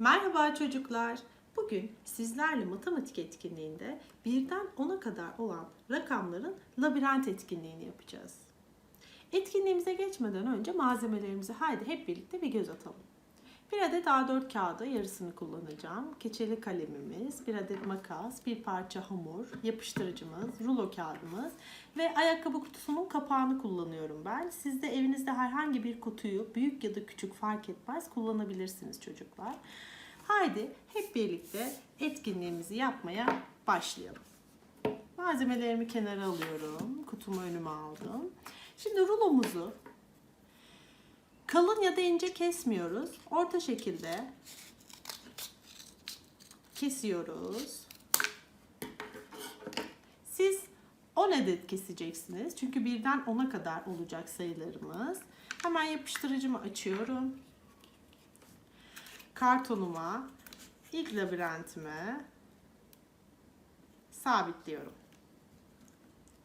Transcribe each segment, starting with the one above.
Merhaba çocuklar. Bugün sizlerle matematik etkinliğinde birden 10'a kadar olan rakamların labirent etkinliğini yapacağız. Etkinliğimize geçmeden önce malzemelerimizi haydi hep birlikte bir göz atalım. Bir adet A4 kağıdı yarısını kullanacağım. Keçeli kalemimiz, bir adet makas, bir parça hamur, yapıştırıcımız, rulo kağıdımız ve ayakkabı kutusunun kapağını kullanıyorum ben. Siz de evinizde herhangi bir kutuyu büyük ya da küçük fark etmez kullanabilirsiniz çocuklar. Haydi hep birlikte etkinliğimizi yapmaya başlayalım. Malzemelerimi kenara alıyorum. Kutumu önüme aldım. Şimdi rulomuzu kalın ya da ince kesmiyoruz. Orta şekilde kesiyoruz. Siz 10 adet keseceksiniz. Çünkü birden 10'a kadar olacak sayılarımız. Hemen yapıştırıcımı açıyorum. Kartonuma, ilk labirentime sabitliyorum.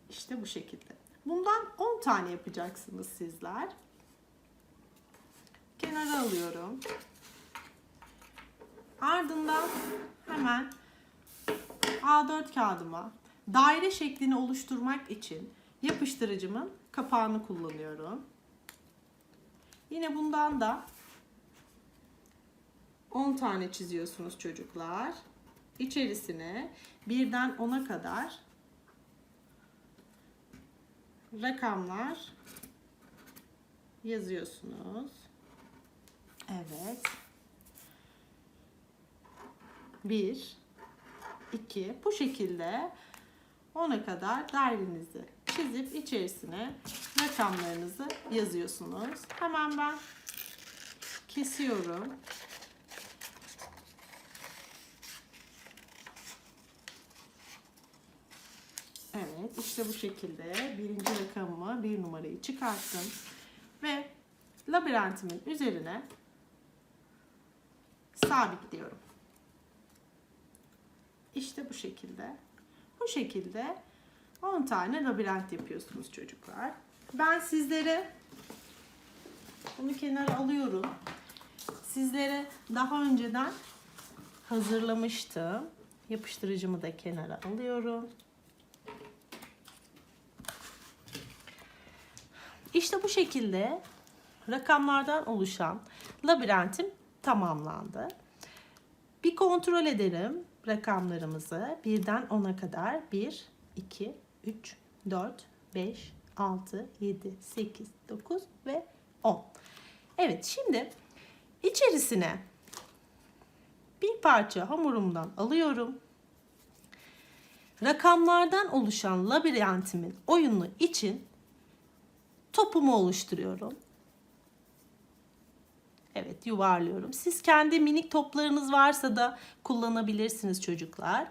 İşte bu şekilde. Bundan 10 tane yapacaksınız sizler. Kenara alıyorum. Ardından hemen A4 kağıdıma daire şeklini oluşturmak için yapıştırıcımın kapağını kullanıyorum. Yine bundan da 10 tane çiziyorsunuz çocuklar. İçerisine birden 10'a kadar rakamlar yazıyorsunuz. Evet. 1 2 bu şekilde 10'a kadar dairenizi çizip içerisine rakamlarınızı yazıyorsunuz. Hemen ben kesiyorum. Evet işte bu şekilde birinci rakamımı bir numarayı çıkarttım. Ve labirentimin üzerine sabitliyorum. İşte bu şekilde. Bu şekilde 10 tane labirent yapıyorsunuz çocuklar. Ben sizlere bunu kenara alıyorum. Sizlere daha önceden hazırlamıştım. Yapıştırıcımı da kenara alıyorum. İşte bu şekilde rakamlardan oluşan labirentim tamamlandı. Bir kontrol edelim rakamlarımızı. Birden 10'a kadar 1, 2, 3, 4, 5, 6, 7, 8, 9 ve 10. Evet şimdi içerisine bir parça hamurumdan alıyorum. Rakamlardan oluşan labirentimin oyunu için topumu oluşturuyorum. Evet yuvarlıyorum. Siz kendi minik toplarınız varsa da kullanabilirsiniz çocuklar.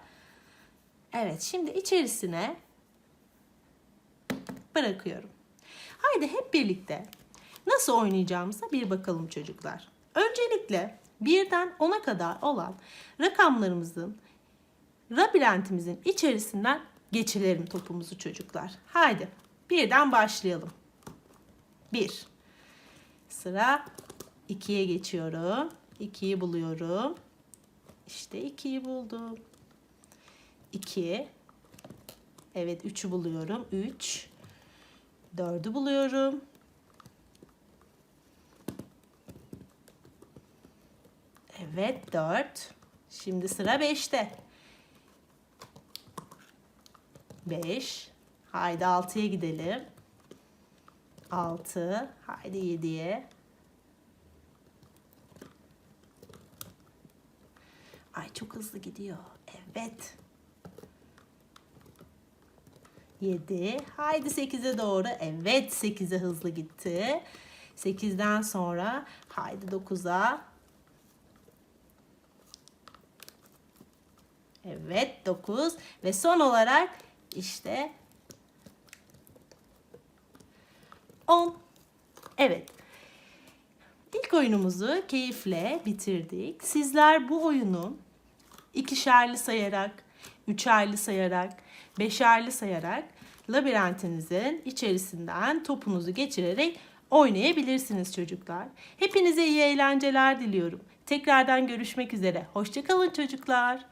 Evet şimdi içerisine bırakıyorum. Haydi hep birlikte nasıl oynayacağımıza bir bakalım çocuklar. Öncelikle birden 10'a kadar olan rakamlarımızın labirentimizin içerisinden geçirelim topumuzu çocuklar. Haydi birden başlayalım. 1. Sıra 2'ye geçiyorum. 2'yi buluyorum. İşte 2'yi buldum. 2. Evet 3'ü buluyorum. 3. 4'ü buluyorum. Evet 4. Şimdi sıra 5'te. 5. Haydi 6'ya gidelim. 6. Haydi 7'ye. Ay çok hızlı gidiyor. Evet. 7. Haydi 8'e doğru. Evet 8'e hızlı gitti. 8'den sonra haydi 9'a. Evet 9 ve son olarak işte 10. Evet. İlk oyunumuzu keyifle bitirdik. Sizler bu oyunu ikişerli sayarak, üçerli sayarak, beşerli sayarak labirentinizin içerisinden topunuzu geçirerek oynayabilirsiniz çocuklar. Hepinize iyi eğlenceler diliyorum. Tekrardan görüşmek üzere. Hoşçakalın çocuklar.